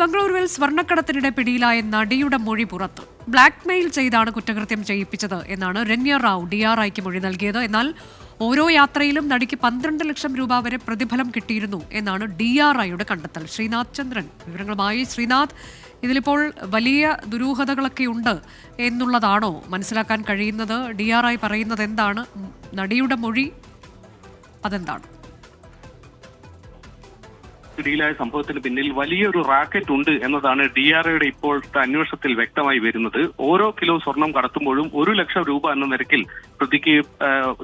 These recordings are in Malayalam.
ബംഗളൂരുവിൽ സ്വർണക്കടത്തിനിടെ പിടിയിലായ നടിയുടെ മൊഴി പുറത്ത്. ബ്ലാക്ക് മെയിൽ ചെയ്താണ് കുറ്റകൃത്യം ചെയ്യിപ്പിച്ചത് എന്നാണ് രമ്യ റാവു ഡി ആർ ഐക്ക് മൊഴി നൽകിയത്. എന്നാൽ ഓരോ യാത്രയിലും നടിക്ക് പന്ത്രണ്ട് ലക്ഷം രൂപ വരെ പ്രതിഫലം കിട്ടിയിരുന്നു എന്നാണ് ഡി ആർ ഐയുടെ കണ്ടെത്തൽ. ശ്രീനാഥ് ചന്ദ്രൻ വിവരങ്ങളുമായി. ശ്രീനാഥ് ഇതിലിപ്പോൾ വലിയ ദുരൂഹതകളൊക്കെ ഉണ്ട് എന്നുള്ളതാണോ മനസ്സിലാക്കാൻ കഴിയുന്നത്? ഡി ആർ ഐ പറയുന്നത് എന്താണ്? നടിയുടെ മൊഴി അതെന്താണ്? പിടിയിലായ സംഭവത്തിന് പിന്നിൽ വലിയൊരു റാക്കറ്റ് ഉണ്ട് എന്നതാണ് ഡി ആർ ഐയുടെ ഇപ്പോഴത്തെ അന്വേഷണത്തിൽ വ്യക്തമായി വരുന്നത്. ഓരോ കിലോ സ്വർണം കടത്തുമ്പോഴും ഒരു ലക്ഷം രൂപ എന്ന നിരക്കിൽ പ്രതിക്ക്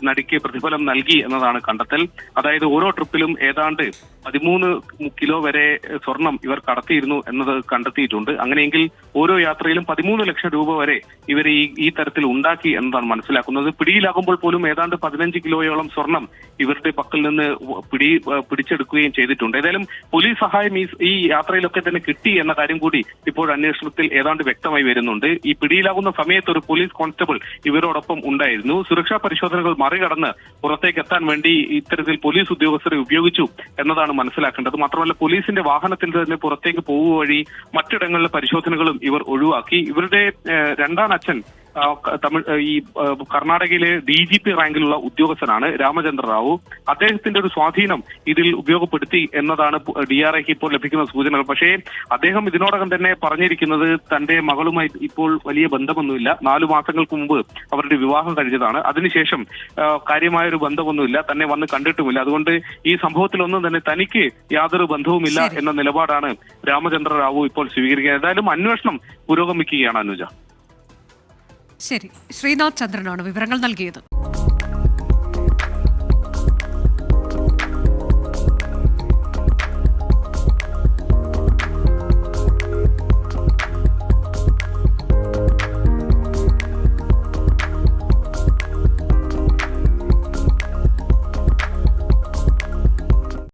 നടിക്ക് പ്രതിഫലം നൽകി എന്നതാണ് കണ്ടെത്തൽ. അതായത് ഓരോ ട്രിപ്പിലും ഏതാണ്ട് പതിമൂന്ന് കിലോ വരെ സ്വർണം ഇവർ കടത്തിയിരുന്നു എന്നത് കണ്ടെത്തിയിട്ടുണ്ട്. അങ്ങനെയെങ്കിൽ ഓരോ യാത്രയിലും പതിമൂന്ന് ലക്ഷം രൂപ വരെ ഇവർ ഈ ഈ തരത്തിൽ ഉണ്ടാക്കി എന്നതാണ് മനസ്സിലാക്കുന്നത്. പിടിയിലാകുമ്പോൾ പോലും ഏതാണ്ട് പതിനഞ്ച് കിലോയോളം സ്വർണം ഇവരുടെ പക്കൽ നിന്ന് പിടി പിടിച്ചെടുക്കുകയും ചെയ്തിട്ടുണ്ട്. ഏതായാലും പോലീസ് സഹായം ഈ ഈ യാത്രയിലൊക്കെ തന്നെ കിട്ടി എന്ന കാര്യം കൂടി ഇപ്പോൾ അന്വേഷണത്തിൽ ഏതാണ്ട് വ്യക്തമായി വരുന്നുണ്ട്. ഈ പിടിയിലാകുന്ന സമയത്ത് ഒരു പോലീസ് കോൺസ്റ്റബിൾ ഇവരോടൊപ്പം ഉണ്ടായിരുന്നു. സുരക്ഷാ പരിശോധനകൾ മറികടന്ന് പുറത്തേക്ക് എത്താൻ വേണ്ടി ഇത്തരത്തിൽ പോലീസ് ഉദ്യോഗസ്ഥരെ ഉപയോഗിച്ചു എന്നതാണ് മനസ്സിലാക്കേണ്ടത്. മാത്രമല്ല പോലീസിന്റെ വാഹനത്തിൽ തന്നെ പുറത്തേക്ക് പോകുക വഴി മറ്റിടങ്ങളിലെ പരിശോധനകളും ഇവർ ഒഴിവാക്കി. ഇവരുടെ രണ്ടാം അച്ഛൻ തമിഴ് ഈ കർണാടകയിലെ ഡി ജി പി റാങ്കിലുള്ള ഉദ്യോഗസ്ഥനാണ് രാമചന്ദ്ര റാവു. അദ്ദേഹത്തിന്റെ ഒരു സ്വാധീനം ഇതിൽ ഉപയോഗപ്പെടുത്തി എന്നതാണ് ഡി ആർ ഐക്ക് ഇപ്പോൾ ലഭിക്കുന്ന സൂചനകൾ. പക്ഷേ അദ്ദേഹം ഇതിനോടകം തന്നെ പറഞ്ഞിരിക്കുന്നത് തന്റെ മകളുമായി ഇപ്പോൾ വലിയ ബന്ധമൊന്നുമില്ല. നാലു മാസങ്ങൾക്ക് മുമ്പ് അവരുടെ വിവാഹം കഴിഞ്ഞതാണ്. അതിനുശേഷം കാര്യമായ ഒരു ബന്ധമൊന്നുമില്ല. തന്നെ വന്ന് കണ്ടിട്ടുമില്ല. അതുകൊണ്ട് ഈ സംഭവത്തിലൊന്നും തന്നെ തനിക്ക് യാതൊരു ബന്ധവുമില്ല എന്ന നിലപാടാണ് രാമചന്ദ്ര റാവു ഇപ്പോൾ സ്വീകരിക്കുന്നത്. ഏതായാലും അന്വേഷണം പുരോഗമിക്കുകയാണ് അനുജ. ശരി ശ്രീനാഥ് ചന്ദ്രനാണ് വിവരങ്ങൾ നൽകിയത്